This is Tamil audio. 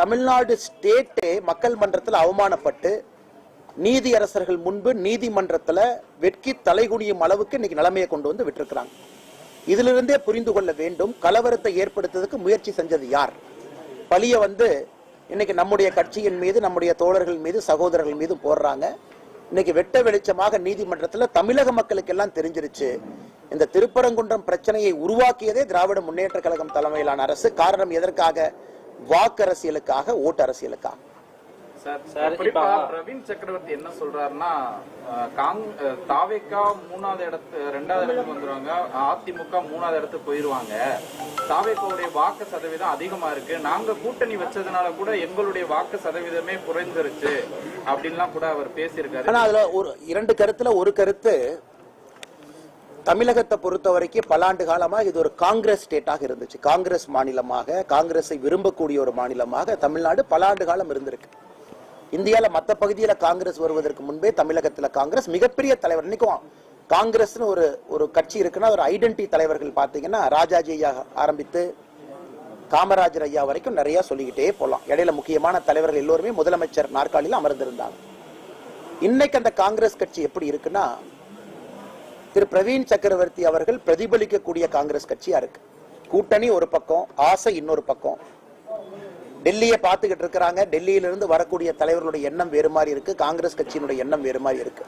தமிழ்நாடு ஸ்டேட்டே மக்கள் மன்றத்தில் அவமானப்பட்டு நீதியரசர்கள் முன்பு நீதிமன்றத்தில் வெட்கி தலைகுனியும் அளவுக்கு இன்னைக்கு நிலைமையை கொண்டு வந்து விட்டுருக்கிறாங்க. இதிலிருந்தே புரிந்து கொள்ள வேண்டும் கலவரத்தை ஏற்படுத்துவதற்கு முயற்சி செஞ்சது யார்? பழிய வந்து இன்னைக்கு நம்முடைய கட்சியின் மீது நம்முடைய தோழர்கள் மீது சகோதரர்கள் மீது போடுறாங்க. இன்னைக்கு வெட்ட வெளிச்சமாக நீதிமன்றத்தில் தமிழக மக்களுக்கு எல்லாம் தெரிஞ்சிருச்சு. இந்த திருப்பரங்குன்றம் பிரச்சனையை உருவாக்கியதே திராவிட முன்னேற்ற கழகம் தலைமையிலான அரசு. காரணம் எதற்காக? வாக்கு அரசியலுக்காக ஓட்டு அரசியலுக்காக பிரவீன் சக்கரவர்த்தி என்ன சொல்றாருன்னா தாவேக்கா மூணாவது இடத்து ரெண்டாவது இடத்துக்கு வந்துருவாங்க. அதிமுக மூணாவது இடத்துக்கு போயிருவாங்க. தாவேக்காவுடைய வாக்கு சதவீதம் அதிகமா இருக்கு. நாங்க கூட்டணி வச்சதுனால கூட எங்களுடைய வாக்கு சதவீதமே குறைந்துருச்சு அப்படின்லாம் கூட அவர் பேசியிருக்காரு. ஆனா அதுல ஒரு இரண்டு கருத்துல ஒரு கருத்து தமிழகத்தை பொறுத்த வரைக்கும் பல ஆண்டு காலமாக இது ஒரு காங்கிரஸ் ஸ்டேட்டாக இருந்துச்சு. காங்கிரஸ் மாநிலமாக காங்கிரஸை விரும்பக்கூடிய ஒரு மாநிலமாக தமிழ்நாடு பல ஆண்டு காலம் இருந்திருக்கு. இந்தியால மற்ற பகுதியில காங்கிரஸ் வருவதற்கு முன்பே தமிழகத்துல காங்கிரஸ் மிகப்பெரிய தலைவர். இன்னைக்கும் காங்கிரஸ்னு ஒரு ஒரு கட்சி இருக்குன்னா ஒரு ஐடென்டி தலைவர்கள் பாத்தீங்கன்னா ராஜாஜி ஐயா ஆரம்பித்து காமராஜர் ஐயா வரைக்கும் நிறைய சொல்லிக்கிட்டே போலாம். இடையில முக்கியமான தலைவர்கள் எல்லோருமே முதலமைச்சர் நாற்காலியில் அமர்ந்திருந்தாங்க. இன்னைக்கு அந்த காங்கிரஸ் கட்சி எப்படி இருக்குன்னா திரு பிரவீன் சக்கரவர்த்தி அவர்கள் பிரதிபலிக்கக்கூடிய காங்கிரஸ் கட்சியா இருக்கு. கூட்டணி ஒரு பக்கம் ஆசை இன்னொரு பக்கம். டெல்லியை பார்த்துக்கிட்டு இருக்கிறாங்க. டெல்லியிலிருந்து வரக்கூடிய தலைவர்களுடைய எண்ணம் வேறு மாதிரி இருக்கு. காங்கிரஸ் கட்சியினுடைய எண்ணம் வேறு மாதிரி இருக்கு.